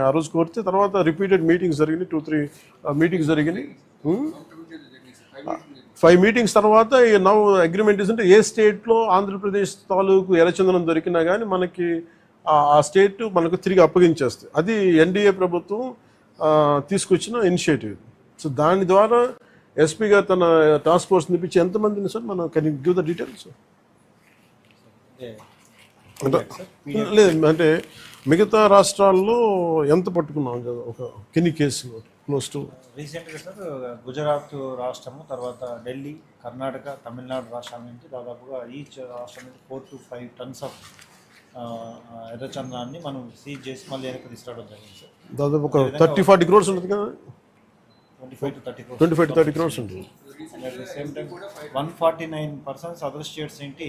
ఆ రోజు కోరితే తర్వాత రిపీటెడ్ మీటింగ్స్ జరిగినాయి టూ త్రీ మీటింగ్స్ జరిగినాయి. Hmm? ఫైవ్ మీటింగ్స్ తర్వాత నవ్ అగ్రిమెంట్ అంటే ఏ స్టేట్లో ఆంధ్రప్రదేశ్ తాలూకు ఎర్రచందనం దొరికినా కానీ మనకి ఆ- స్టేట్ మనకు తిరిగి అప్పగించేస్తుంది అది ఎన్డీఏ ప్రభుత్వం తీసుకొచ్చిన ఇనిషియేటివ్ సో దాని ద్వారా ఎస్పీ గారు తన టాస్క్ ఫోర్స్ నిపించి ఎంతమందిని సార్? మనం కెన్ గివ్ ద డీటెయిల్స్ లేదు అంటే మిగతా రాష్ట్రాల్లో ఎంత పట్టుకున్నాం కదా ఒక కిన్ని కేసులు క్లోజ్ టు రీసెంట్గా సార్ గుజరాత్ రాష్ట్రము తర్వాత ఢిల్లీ కర్ణాటక తమిళనాడు రాష్ట్రాల నుంచి దాదాపుగా ఈచ్ రాష్ట్రం నుంచి four to five tons of ఎర్రచందనాన్ని మనం సీజ్ చేసి మళ్ళీ వెనక్కి తీసుకురావడం జరిగింది సార్. దాదాపు ఒక థర్టీ ఫార్టీ క్రోర్స్ ఉంటుంది కదా? Twenty five to thirty twenty five to thirty crores ఉంటుంది. At the same time one forty nine persons other states ఏంటి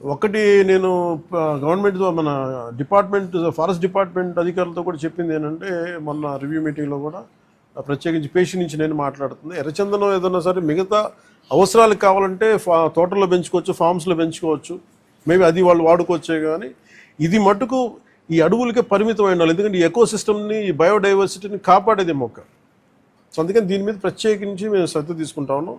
ఒకటి నేను గవర్నమెంట్ మన డిపార్ట్మెంట్ ఫారెస్ట్ డిపార్ట్మెంట్ అధికారులతో కూడా చెప్పింది ఏంటంటే మొన్న రివ్యూ మీటింగ్లో కూడా ప్రత్యేకించి పేషి నుంచి నేను మాట్లాడుతుంది. ఎర్రచందనం ఏదైనా సరే మిగతా అవసరాలకు కావాలంటే ఫా తోటల్లో పెంచుకోవచ్చు ఫామ్స్లో పెంచుకోవచ్చు. మేబీ అది వాళ్ళు వాడుకోవచ్చే కానీ ఇది మటుకు ఈ అడవులకే పరిమితమైన వాళ్ళు ఎందుకంటే ఈ ఎకో సిస్టమ్ని ఈ బయోడైవర్సిటీని కాపాడేది మొక్క. సో అందుకని దీని మీద ప్రత్యేకించి మేము శ్రద్ధ తీసుకుంటా ఉన్నాం.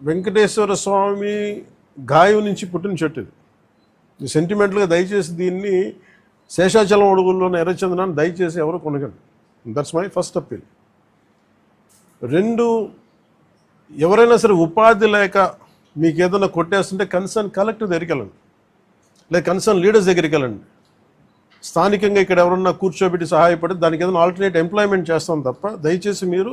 వెంకటేశ్వర స్వామి గాయం నుంచి పుట్టిన చెట్టు ఇది. ఇది సెంటిమెంటల్గా దయచేసి దీన్ని శేషాచలం అడుగుల్లోని ఎర్రచందనాన్ని దయచేసి ఎవరు కొనగండి దట్స్ మై ఫస్ట్ అప్పీల్ రెండు ఎవరైనా సరే ఉపాధి లేక మీకు ఏదైనా కొట్టేస్తుంటే కన్సర్న్ కలెక్టర్ దగ్గరికి వెళ్ళండి. లేదా కన్సర్న్ లీడర్స్ దగ్గరికి వెళ్ళండి. స్థానికంగా ఇక్కడ ఎవరన్నా కూర్చోబెట్టి సహాయపడి దానికి ఏదైనా ఆల్టర్నేట్ ఎంప్లాయ్మెంట్ చేస్తాం తప్ప దయచేసి మీరు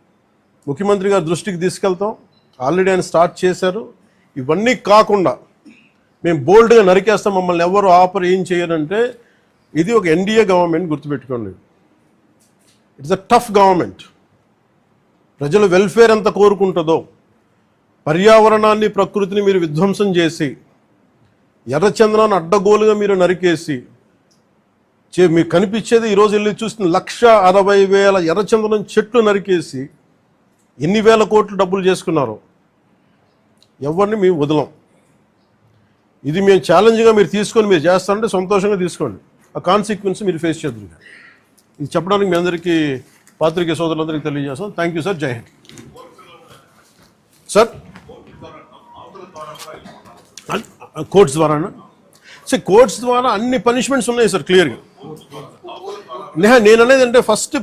ముఖ్యమంత్రి గారి దృష్టికి తీసుకెళ్తాం. ఆల్రెడీ ఆయన స్టార్ట్ చేశారు. ఇవన్నీ కాకుండా మేము బోల్డ్గా నరికేస్తాం. మమ్మల్ని ఎవరు ఆఫర్ ఏం చేయరంటే ఇది ఒక ఎన్డీఏ గవర్నమెంట్ గుర్తుపెట్టుకోండి. ఇట్స్ అ టఫ్ గవర్నమెంట్ ప్రజల వెల్ఫేర్ ఎంత కోరుకుంటుందో పర్యావరణాన్ని ప్రకృతిని మీరు విధ్వంసం చేసి ఎర్రచంద్రాన్ని అడ్డగోలుగా మీరు నరికేసి చే మీకు కనిపించేది ఈరోజు వెళ్ళి చూస్తున్న లక్ష అరవై వేల ఎర్రచంద్రం చెట్లు నరికేసి ఎన్ని వేల కోట్లు డబ్బులు చేసుకున్నారు ఎవరిని మేము వదలం. ఇది మేము ఛాలెంజ్గా మీరు తీసుకొని మీరు చేస్తారంటే సంతోషంగా తీసుకోండి. ఆ కాన్సిక్వెన్స్ మీరు ఫేస్ చేద్దరు ఇది చెప్పడానికి మీ అందరికీ పాత్రికే సోదరులందరికీ తెలియజేస్తాం. థ్యాంక్ యూ సార్ జై హింద్ సార్ కోర్ట్స్ ద్వారానా? సార్ కోర్ట్స్ ద్వారా అన్ని పనిష్మెంట్స్ ఉన్నాయి సార్ క్లియర్గా నేహ నేను అనేది అంటే ఫస్ట్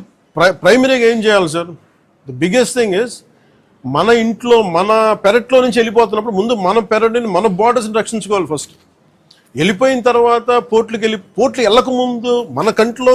ప్రైమరీగా ఏం చేయాలి sir the biggest thing is మన ఇంట్లో మన పెరట్లో నుంచి వెళ్ళిపోతున్నప్పుడు ముందు మన పెరటిని మన బార్డర్స్ని రక్షించుకోవాలి ఫస్ట్ వెళ్ళిపోయిన తర్వాత పోర్ట్లకి వెళ్ళి పోర్ట్లు వెళ్ళకముందు మన కంట్లో